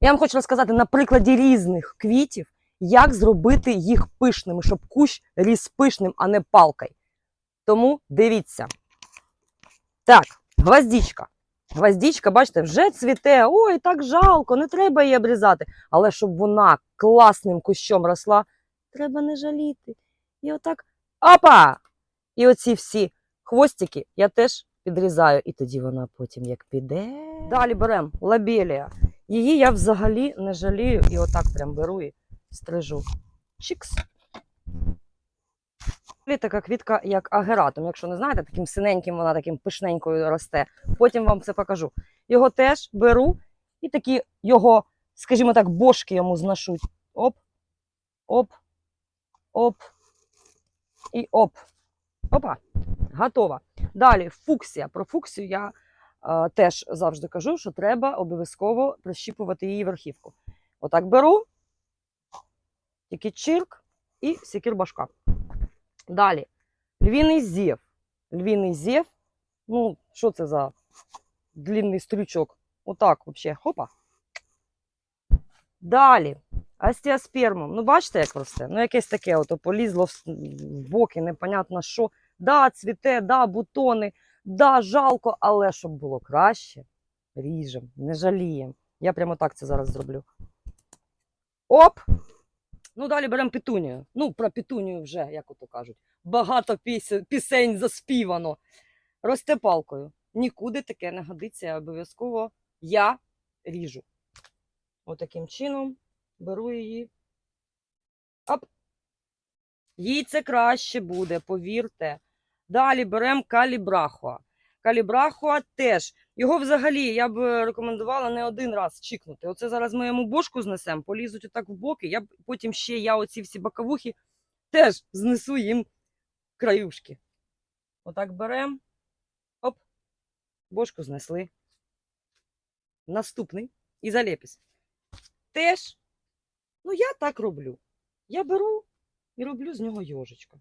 Я вам хочу розказати на прикладі різних квітів, як зробити їх пишними, щоб кущ ріс пишним, а не палкою. Тому дивіться. Так, гвоздічка. Гвоздічка, бачите, вже цвіте. Ой, так жалко, не треба її обрізати. Але щоб вона класним кущом росла, треба не жаліти. І отак опа! І оці всі хвостики я теж підрізаю. І тоді вона потім як піде. Далі беремо лабелія. Її я взагалі не жалію і отак прям беру і стрижу. Чікс. Така квітка, як агератум. Якщо не знаєте, таким синеньким вона таким пишненькою росте. Потім вам це покажу. Його теж беру і такі його, скажімо так, бошки йому зношуть. Оп, оп, оп і оп. Опа, готова. Далі фуксія. Про фуксію я теж завжди кажу, що треба обов'язково прищіпувати її верхівку. Отак беру, тільки чирк і сікір башка. Далі. Львіний зєв. Львіний зєв. Ну, що це за длинний стрючок? Отак, взагалі. Хопа. Далі. Астіаспермум. Ну, бачите, як росте? Ну, якесь таке ото полізло в боки, непонятно що. Да, цвіте, да, бутони, да, жалко, але щоб було краще, ріжем, не жаліємо. Я прямо так це зараз зроблю. Оп! Ну, далі беремо петунію. Ну, про петунію вже, як ото кажуть. Багато пісень, пісень заспівано. Росте палкою. Нікуди таке не годиться. я Обов'язково я ріжу. Отаким чином беру її. Оп. Їй це краще буде, повірте. Далі беремо калібрахуа. Калібрахуа теж. Його взагалі я б рекомендувала не один раз чікнути. Оце зараз ми йому бошку знесемо, полізуть отак в боки. Я потім ще я оці всі боковухи теж знесу їм краюшки. Отак беремо. Оп. Бошку знесли. Наступний ізолепіс. Теж, ну я так роблю. Я беру і роблю з нього йожичка.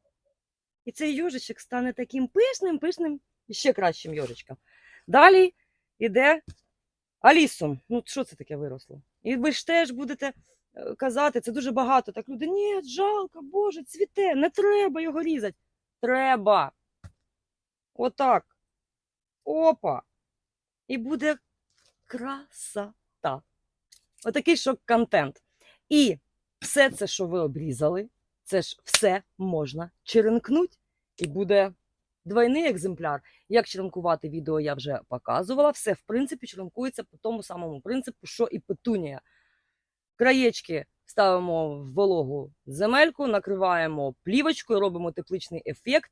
І цей йожичок стане таким пишним, пишним і ще кращим йожичком. Далі йде алісум. Ну, що це таке виросло? І ви ж теж будете е, казати, це дуже багато. Так люди, ні, жалко, Боже, цвіте, не треба його різати. Треба. Отак. Опа. І буде красота. Отакий шок-контент. І все це, що ви обрізали, це ж все можна черенкнути. І буде двойний екземпляр. Як черенкувати відео я вже показувала. Все, в принципі, черенкується по тому самому принципу, що і петунія. Краєчки ставимо в вологу земельку, накриваємо плівочкою, робимо тепличний ефект.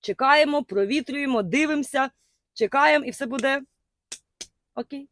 Чекаємо, провітрюємо, дивимося, чекаємо, і все буде окей.